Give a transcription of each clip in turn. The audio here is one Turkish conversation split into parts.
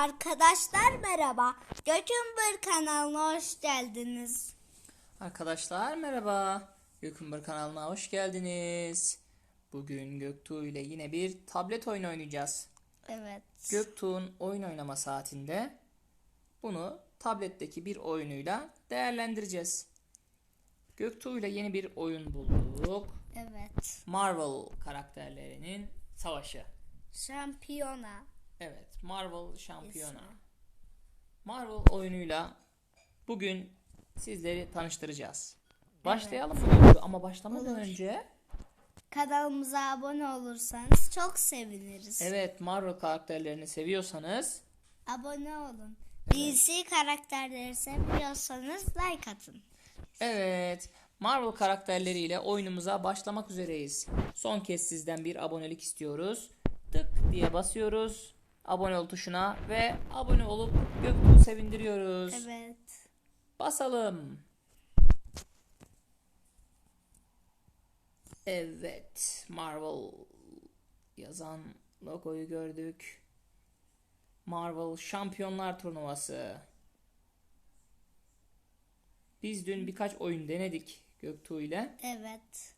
Arkadaşlar merhaba. Gökümbür kanalına hoş geldiniz. Arkadaşlar merhaba. Gökümbür kanalına hoş geldiniz. Bugün Göktuğ ile yine bir tablet oyunu oynayacağız. Evet. Göktuğ'un oyun oynama saatinde bunu tabletteki bir oyunuyla değerlendireceğiz. Göktuğ ile yeni bir oyun bulduk. Evet. Marvel karakterlerinin savaşı. Şampiyona. Evet, Marvel şampiyona. Marvel oyunuyla bugün sizleri tanıştıracağız. Başlayalım mı? Ama başlamadan önce Kanalımıza abone olursanız çok seviniriz. Evet Marvel karakterlerini seviyorsanız Abone olun. DC karakterleri seviyorsanız like atın. Evet Marvel karakterleriyle oyunumuza başlamak üzereyiz. Son kez sizden bir abonelik istiyoruz. Tık diye basıyoruz. Abone ol tuşuna ve abone olup Göktuğ'u sevindiriyoruz. Evet. Basalım. Evet Marvel yazan logoyu gördük. Marvel Şampiyonlar Turnuvası. Biz dün birkaç oyun denedik Göktuğ ile. Evet.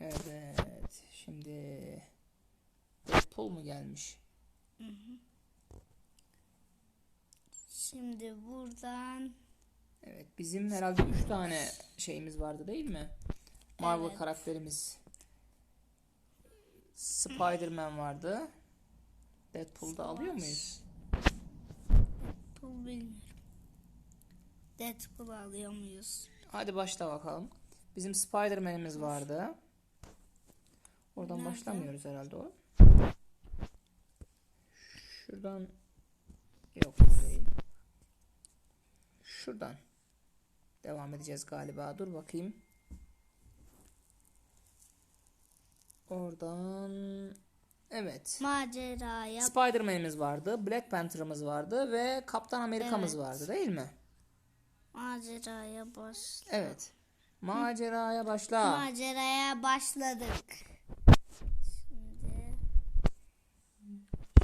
Evet. Şimdi Deadpool mu gelmiş? Şimdi buradan Evet. Bizim herhalde 3 tane şeyimiz vardı değil mi? Marvel Evet. karakterimiz. Spider-Man vardı. Deadpool'da alıyor muyuz? Deadpool bilmiyorum. Deadpool alıyor muyuz? Hadi başla bakalım. Bizim Spider-Man'imiz vardı. Oradan Nerede? başlamıyoruz herhalde o. Şuradan yok değil. Şuradan devam edeceğiz galiba. Dur bakayım. Oradan evet. Maceraya Spider-Man'imiz vardı, Black Panther'ımız vardı ve Kaptan Amerika'mız Evet. vardı değil mi? maceraya baş. Evet. Maceraya başla. Maceraya başladık.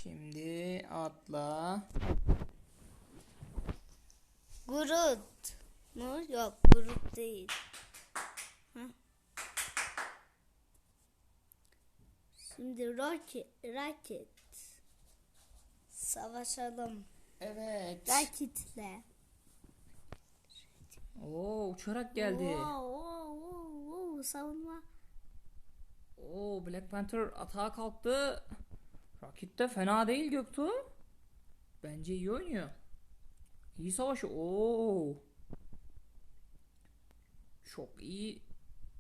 Şimdi Atla. Groot mu? Yok Groot değil. Heh. Şimdi Rocket, Rocket. Savaşalım. Evet. Rocket'le. Oo uçarak geldi. Wow, wow, wow, wow, savunma. Oo Black Panther atağa kalktı. Rakip de fena değil Göktuğ. Bence iyi oynuyor. İyi savaşı. Oo. Çok iyi.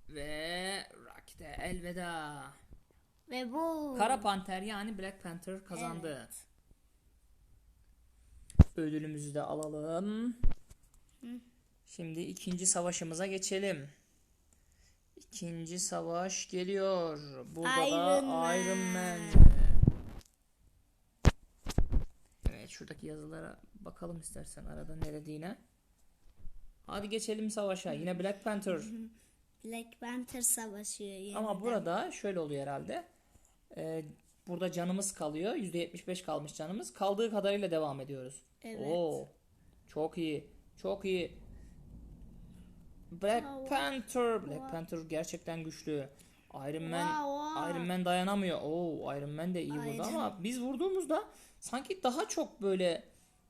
Ve Rakip'e elveda. Ve bu. Kara Panter yani Black Panther kazandı. Evet. Ödülümüzü de alalım. Şimdi ikinci savaşımıza geçelim. İkinci savaş geliyor. Burada Iron da Man. Iron Man. Evet şuradaki yazılara bakalım istersen arada ne dediğine. Hadi geçelim savaşa. Yine Black Panther. Black Panther savaşıyor yeniden. Ama burada şöyle oluyor herhalde. Ee, burada canımız kalıyor. %75 kalmış canımız. Kaldığı kadarıyla devam ediyoruz. Evet. Oo, çok iyi. Çok iyi. Black Wow. Panther. Black Panther gerçekten güçlü. Iron Man Wow, wow. Iron Man dayanamıyor. Oo, Iron Man de iyi vurdu Iron- ama biz vurduğumuzda sanki daha çok böyle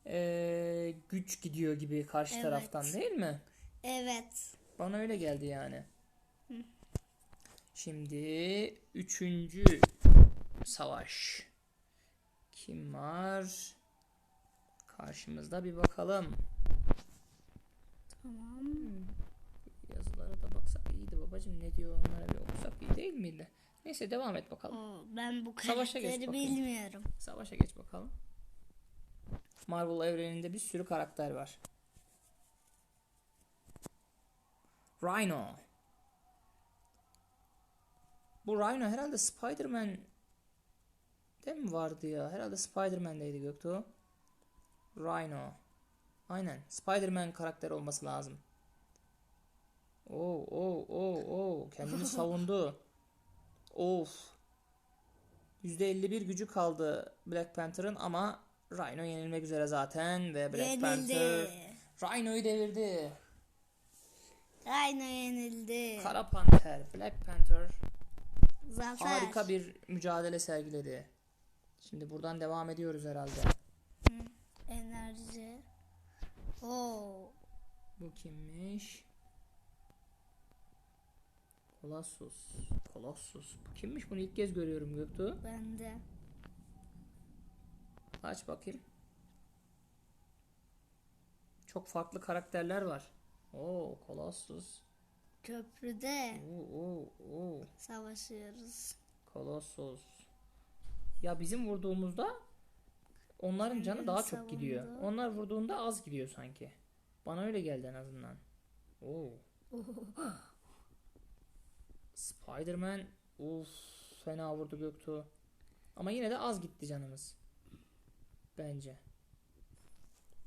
ee, güç gidiyor gibi karşı Evet. taraftan değil mi? Evet. Bana öyle geldi yani. Şimdi üçüncü savaş. Kim var? Karşımızda bir bakalım. Tamam. Yazılara da baksak iyiydi babacım. Ne diyor onlara bir okusak iyi değil miydi? Neyse devam et bakalım. Oo, ben bu Savaşa geç karakteri bakayım. bilmiyorum. Savaşa geç bakalım. Marvel evreninde bir sürü karakter var. Rhino. Bu Rhino herhalde Spider-Man de mi vardı ya? Herhalde Spider-Man'deydi Göktuğ. Rhino. Aynen. Spider-Man karakter olması lazım. Oo, oo, oo, oo. Kendini savundu. Of. %51 gücü kaldı Black Panther'ın ama Rhino yenilmek üzere zaten ve Black Yenildi. Panther Rhino'yu devirdi. Rhino yenildi. Kara Panter, Black Panther Zafer. harika bir mücadele sergiledi. Şimdi buradan devam ediyoruz herhalde. Enerji. Oo. Bu kimmiş? Colossus. Colossus. Bu kimmiş? Bunu ilk kez görüyorum Göktuğ. Ben de. Aç bakayım. Çok farklı karakterler var. Oo, Colossus. Köprüde Oo, oo, oo. savaşıyoruz. Colossus. Ya bizim vurduğumuzda onların canı daha çok gidiyor. Onlar vurduğunda az gidiyor sanki. Bana öyle geldi en azından. Oo. Spider-Man uf fena vurdu Göktuğ. Ama yine de az gitti canımız. Bence.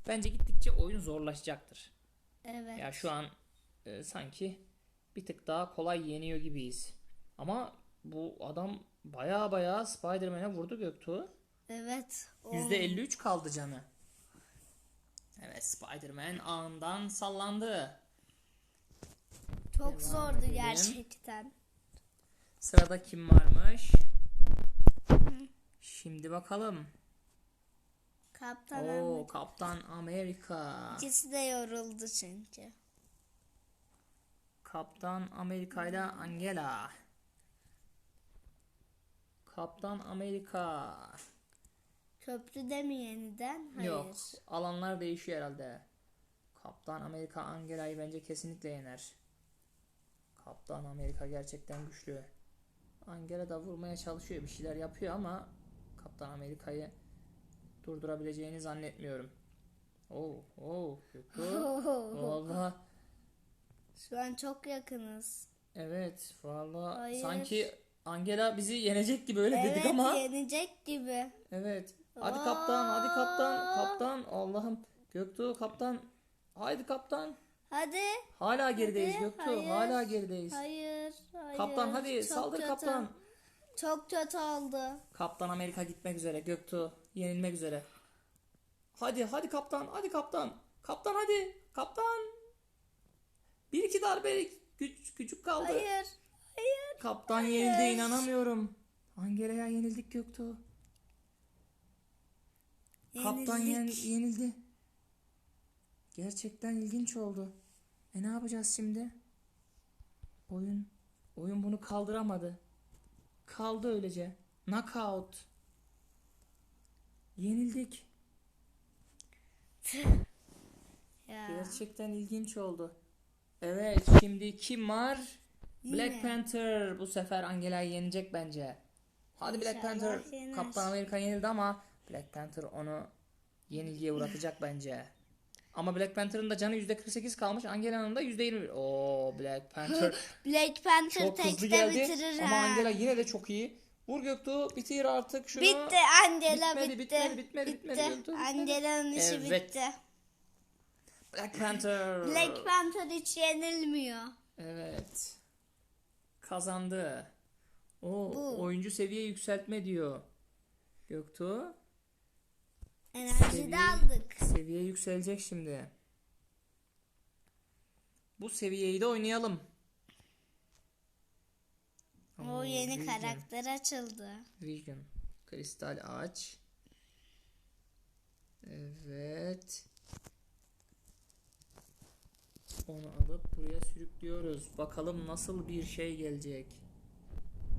Bence gittikçe oyun zorlaşacaktır. Evet. Ya şu an e, sanki bir tık daha kolay yeniyor gibiyiz. Ama bu adam baya baya Spider-Man'e vurdu Göktuğ. Evet. Oo. %53 kaldı canı. Evet Spider-Man ağından sallandı. Çok Devam zordu edelim. gerçekten. Sırada kim varmış? Şimdi bakalım. Kaptan Oo Ahmet. Kaptan Amerika. İkisi de yoruldu çünkü. Kaptan Amerika ile Angela. Kaptan Amerika. Köprüde mi yeniden? Hayır. Yok. Alanlar değişiyor herhalde. Kaptan Amerika Angela'yı bence kesinlikle yener. Kaptan Amerika gerçekten güçlü. Angela da vurmaya çalışıyor. Bir şeyler yapıyor ama Kaptan Amerika'yı durdurabileceğini zannetmiyorum. Oo, oo, kötü. Vallahi Şu an çok yakınız. evet, vallahi Hayır. sanki Angela bizi yenecek gibi öyle dedik evet ama yenecek gibi. Evet. Hadi kaptan, hadi kaptan, kaptan. Allah'ım. Göktuğ kaptan. Haydi kaptan. Hadi. Hala gerideyiz Hadi, Göktuğ. hayır. Hala gerideyiz. Hayır. Hayır. Kaptan hadi Çok saldır kötü. kaptan. Çok kötü oldu. Kaptan Amerika gitmek üzere. Göktuğ yenilmek üzere. Hadi hadi kaptan, hadi kaptan. Kaptan hadi. Kaptan. Bir iki darbe güç küçük kaldı. Hayır. Hayır. Kaptan yenildi inanamıyorum. Angela'ya yenildik Göktuğ. Kaptan yen- yenildi. Gerçekten ilginç oldu. E ne yapacağız şimdi? Oyun oyun bunu kaldıramadı. Kaldı öylece. Knockout. Yenildik. Ya. Gerçekten ilginç oldu. Evet, şimdi kim var? Black Yine. Panther bu sefer Angela'yı yenecek bence. Hadi Black İnşallah Panther. yener. Kaptan Amerika yenildi ama Black Panther onu yenilgiye uğratacak bence. Ama Black Panther'ın da canı %48 kalmış. Angela'nın da %21. Oo Black Panther Black Panther çok hızlı geldi. bitirir Ama. Angela yine de çok iyi. Vur Göktuğ bitir artık şunu. Bitti Angela Bitmedi, bitti. bitmedi, bitmedi, bitmedi, Bitti. bitmedi. Angela'nın işi Evet. bitti. Black Panther. Black Panther hiç yenilmiyor. Evet. Kazandı. O oyuncu seviye yükseltme diyor. Göktuğ. Enerji Seviye- de aldık. Seviye yükselecek şimdi. Bu seviyeyi de oynayalım. O Oo, yeni Vision. karakter açıldı. Vision. Kristal ağaç. Evet. Onu alıp buraya sürüklüyoruz. Bakalım nasıl bir şey gelecek.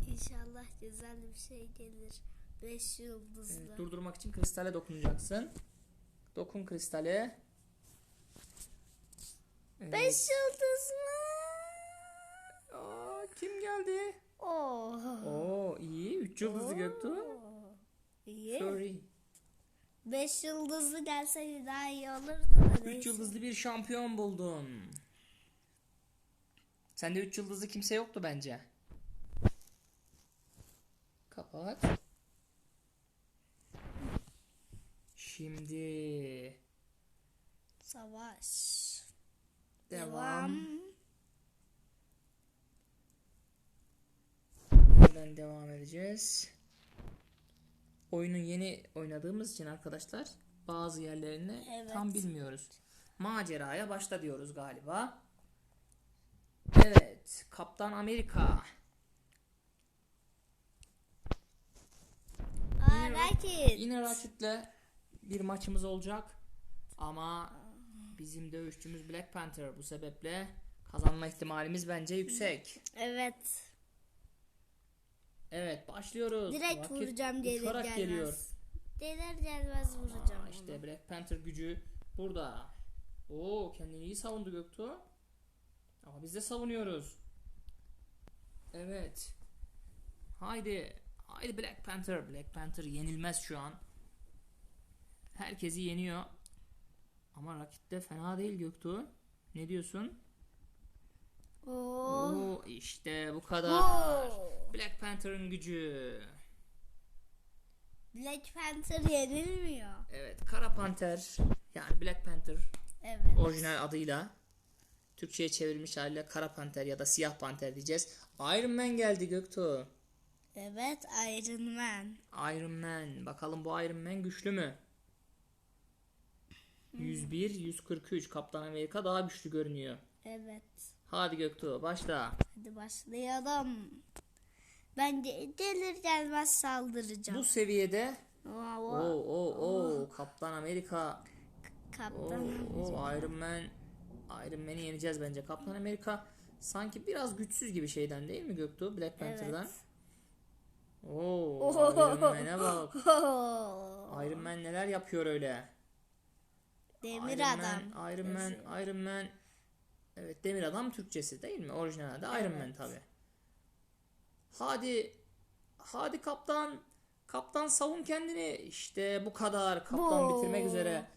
İnşallah güzel bir şey gelir. Beş yıldızlı. Evet, durdurmak için kristale dokunacaksın. Dokun kristale. Evet. Beş yıldız mı? Aa, kim geldi? Oo. Oo iyi. Üç yıldızlı Göktuğ. İyi. Sorry. Beş yıldızlı gelseydi daha iyi olurdu da Üç yıldızlı bir şampiyon buldun. Sende üç yıldızlı kimse yoktu bence. Kapat. Şimdi Savaş. devam. Devam. Buradan devam edeceğiz. oyunu yeni oynadığımız için arkadaşlar bazı yerlerini Evet. tam bilmiyoruz. Maceraya başla diyoruz galiba. Evet, Kaptan Amerika. Aa Rocket. Yine Rocket'le bir maçımız olacak. Ama bizim dövüşçümüz Black Panther bu sebeple kazanma ihtimalimiz bence yüksek. Evet. Evet başlıyoruz. Direkt Rocket vuracağım gelir gelmez. geliyor. Gelir gelmez vuracağım. Aa, işte Black Panther gücü burada. Oo kendini iyi savundu Göktuğ. Ama biz de savunuyoruz. Evet. Haydi. Haydi Black Panther. Black Panther yenilmez şu an. Herkesi yeniyor. Ama rakip de fena değil Göktuğ. Ne diyorsun? Oo Oo. işte bu kadar. Oo. Black Panther'ın gücü. Black Panther yenilmiyor. Evet, Kara Panter yani Black Panther Evet. orijinal adıyla Türkçe'ye çevrilmiş haliyle Kara Panter ya da Siyah Panter diyeceğiz. Iron Man geldi Göktuğ. Evet Iron Man. Iron Man. Bakalım bu Iron Man güçlü mü? 101, 143. Kaptan Amerika daha güçlü görünüyor. Evet. Hadi Göktuğ başla. Hadi başlayalım. Ben de gelir gelmez saldıracağım. Bu seviyede Oo, o o o Kaptan Amerika o Kaptan. o Iron Man Iron Man'i yeneceğiz bence. Kaptan Amerika sanki biraz güçsüz gibi şeyden değil mi Göktuğ? Black Panther'dan. Evet. Oo, Iron Man'e bak. Oo. Iron Man neler yapıyor öyle? Demir Iron adam. Man, Iron Man, Iron Man. Evet, Demir Adam Türkçesi değil mi? Orijinalde Iron Man Evet. tabi. Hadi, hadi kaptan. Kaptan savun kendini. İşte bu kadar. Kaptan Bu. bitirmek üzere.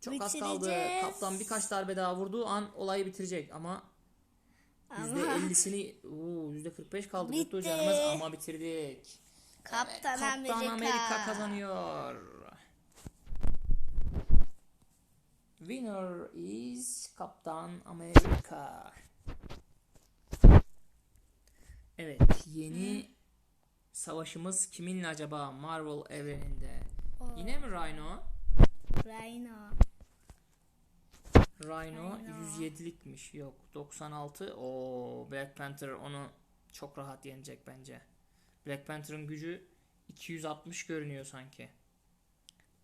Çok az kaldı. Kaptan birkaç darbe daha vurduğu an olayı bitirecek ama Ama %50'sini, Oo, %45 kaldı Bitti. ama bitirdik. Kaptan, Kaptan Amerika. Amerika kazanıyor. Winner is Kaptan Amerika. Evet, yeni savaşımız kiminle acaba Marvel evreninde? Yine mi Rhino? Rhino. Rhino 107'likmiş. Yok, 96. O Black Panther onu çok rahat yenecek bence. Black Panther'ın gücü 260 görünüyor sanki.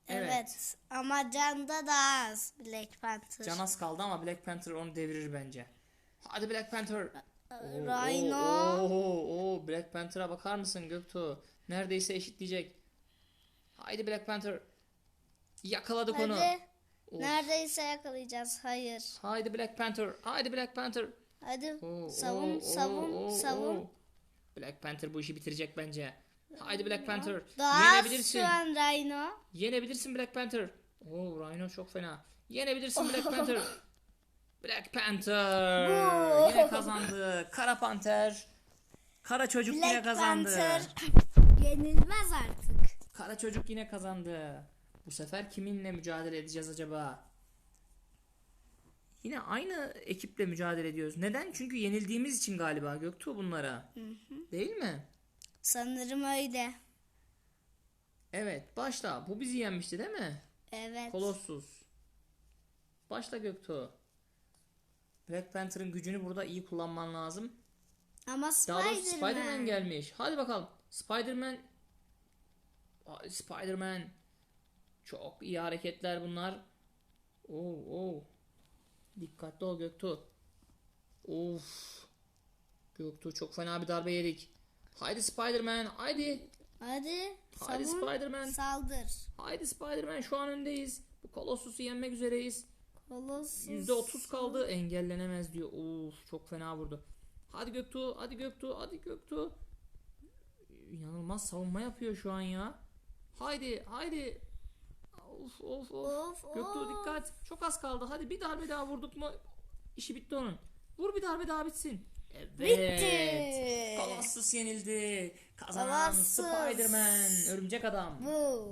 Evet. Ama canda daha az Black Panther. Can az kaldı ama Black Panther onu devirir bence. Hadi Black Panther. Oo, Rhino. Oo, oo, oo, Black Panther'a bakar mısın Göktuğ? Neredeyse eşitleyecek. Haydi Black Panther. Yakaladık onu. Hadi. Of. Neredeyse yakalayacağız. Hayır. Haydi Black Panther. Haydi Black Panther. Hadi Oo, savun oo, savun oo, savun. oo. Black Panther bu işi bitirecek bence. Haydi Black Panther. Daha Yenebilirsin. an Rhino. Yenebilirsin Black Panther. Oo Rhino çok fena. Yenebilirsin Black Panther. Black Panther yine kazandı. Kara Panter. Kara çocuk yine Black kazandı. Panther yenilmez artık. Kara çocuk yine kazandı. Bu sefer kiminle mücadele edeceğiz acaba? Yine aynı ekiple mücadele ediyoruz. Neden? Çünkü yenildiğimiz için galiba Göktuğ bunlara. Değil mi? Sanırım öyle. Evet başla. Bu bizi yenmişti değil mi? Evet. Kolossus. Başla Göktuğ. Black Panther'ın gücünü burada iyi kullanman lazım. Ama Daha doğrusu Spider-Man. Spider-Man gelmiş. Hadi bakalım. Spider-Man. Spider-Man. Çok iyi hareketler bunlar. Oo, oo. Dikkatli ol Göktuğ. Of. Göktuğ çok fena bir darbe yedik. Haydi Spider-Man. Haydi. Hadi. Haydi savun, Spider-Man. Saldır. Haydi Spider-Man şu an öndeyiz. Bu Colossus'u yenmek üzereyiz. Kolossus. %30 kaldı. Engellenemez diyor. Of çok fena vurdu. Hadi Göktuğ, hadi Göktuğ, hadi Göktuğ. İnanılmaz savunma yapıyor şu an ya. Haydi, haydi. Of of of. Of, Göktuğ of. dikkat. Çok az kaldı. Hadi bir darbe daha vurduk mu işi bitti onun. Vur bir darbe daha bitsin. Evet. Bitti. Colossus yenildi. Kazanan Colossus. Spider-Man. Örümcek adam. Bu.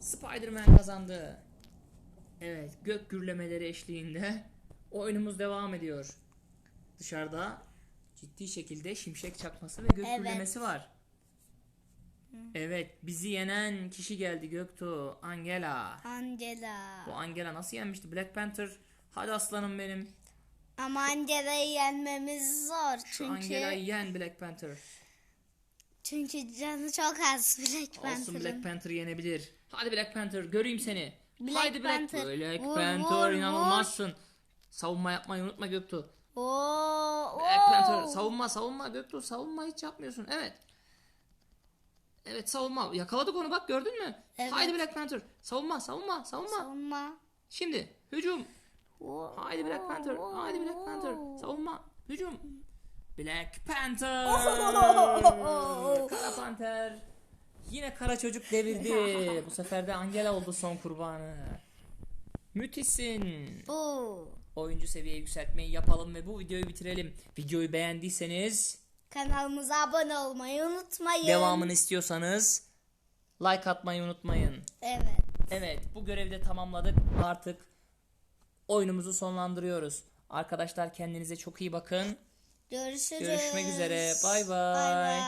Spider-Man kazandı. Evet, gök gürlemeleri eşliğinde oyunumuz devam ediyor. Dışarıda ciddi şekilde şimşek çakması ve gök Evet. gürlemesi var. Evet, bizi yenen kişi geldi Göktuğ. Angela. Angela. Bu Angela nasıl yenmişti? Black Panther. Hadi aslanım benim. Ama Angela'yı yenmemiz zor. Şu Çünkü Angela'yı yen Black Panther. çünkü canı çok az Black Olsun Panther'ın. Black Panther yenebilir. Hadi Black Panther göreyim seni. Black Haydi Black Panther. Black Vur, Panther vur, inanılmazsın. Savunma yapmayı unutma Göktuğ. Oo, Black Panther oo. savunma savunma Göktuğ savunma hiç yapmıyorsun. Evet. Evet savunma. Yakaladık onu bak gördün mü? Evet. Haydi Black Panther. Savunma savunma savunma. Savunma. Şimdi hücum. Haydi Black Panther. Haydi Black Panther. Savunma. Hücum. Black Panther. Kara Panther. Yine kara çocuk devirdi. Bu sefer de Angela oldu son kurbanı. Müthişsin. Oyuncu seviye yükseltmeyi yapalım ve bu videoyu bitirelim. Videoyu beğendiyseniz, Kanalımıza abone olmayı unutmayın. devamını istiyorsanız like atmayı unutmayın. Evet. Evet, bu görevi de tamamladık. Artık oyunumuzu sonlandırıyoruz. Arkadaşlar kendinize çok iyi bakın. Görüşürüz. Görüşmek üzere. Bay Bay bay. bay.